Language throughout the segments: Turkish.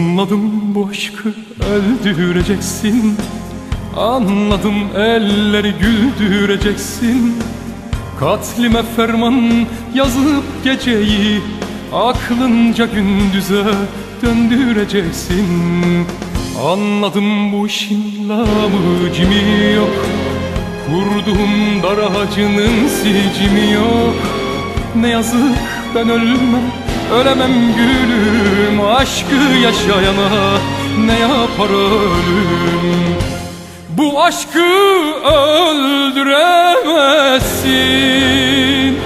Anladım bu aşkı öldüreceksin Anladım elleri güldüreceksin Katlime ferman yazıp geceyi Aklınca gündüze döndüreceksin. Anladım bu işin lamı cimi yok. Kurduğum dar ağacının sicimi yok. Ne yazık ben ölmem Ölemem gülüm aşkı yaşayana Ne yapar ölüm? Bu aşkı öldüremezsin.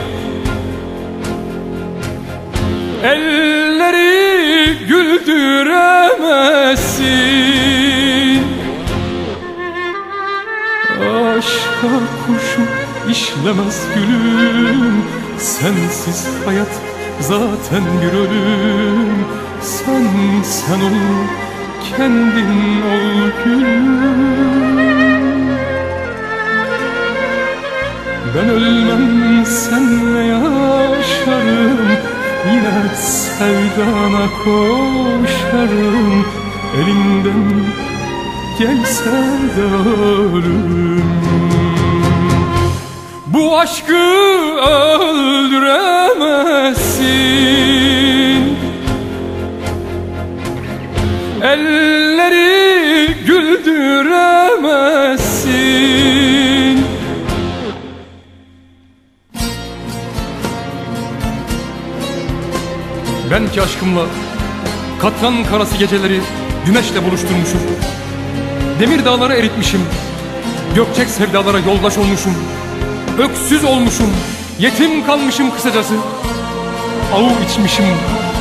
Elleri güldüremezsin. Aşka kurşun işlemez gülüm. Sensiz hayat zaten bir ölüm Sen sen ol kendin ol gülüm. Ben ölmem senle yaşarım Yine sevdana koşarım. Elinden gelse de ölüm Bu aşkı öldüremezsin. Elleri güldüremezsin. Ben ki aşkımla katran karası geceleri güneşle buluşturmuşum. Demir dağları eritmişim. Gökçek sevdalara yoldaş olmuşum Öksüz olmuşum Yetim kalmışım kısacası. Avu içmişim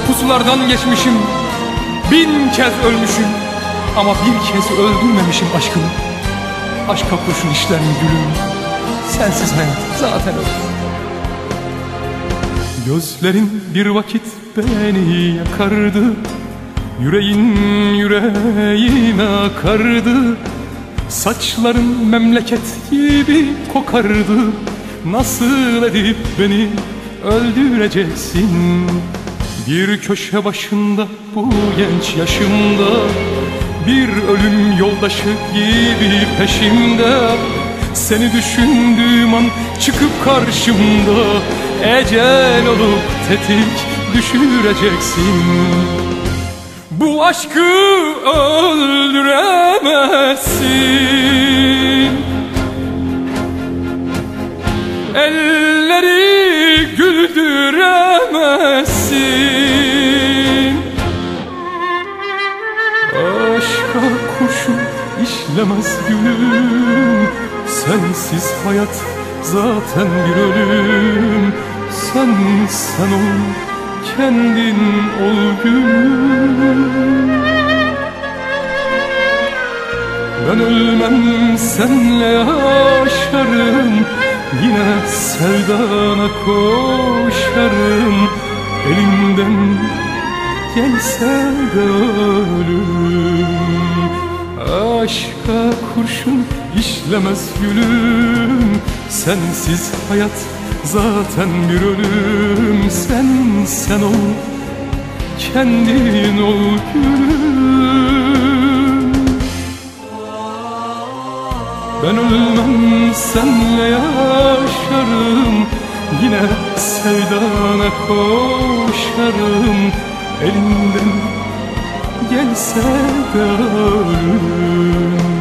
Pusulardan geçmişim. Bin kez ölmüşüm Ama bir kez öldürmemişim aşkımı. Aşka kurşun işler gülüm. Sensiz hayat zaten öyle. Gözlerin bir vakit beni yakardı. Yüreğin yüreğime akardı Saçların memleket gibi kokardı. Nasıl edip beni öldüreceksin? Bir köşe başında bu genç yaşımda Bir ölüm yoldaşı gibi peşimde. Seni düşündüğüm an çıkıp karşımda Ecel olup tetik düşüreceksin. Bu aşkı öldüremezsin işlemez gülüm Sensiz hayat zaten bir ölüm. Sen sen ol kendin ol gülüm. Ben ölmem senle yaşarım Yine sevdana koşarım. Elimden gelse de ölüm Aşka kurşun işlemez gülüm. Sensiz hayat zaten bir ölüm. Sen sen ol kendin ol gülüm. Ben ölmem senle yaşarım. Yine sevdana koşarım. Elimden gelse de ölüm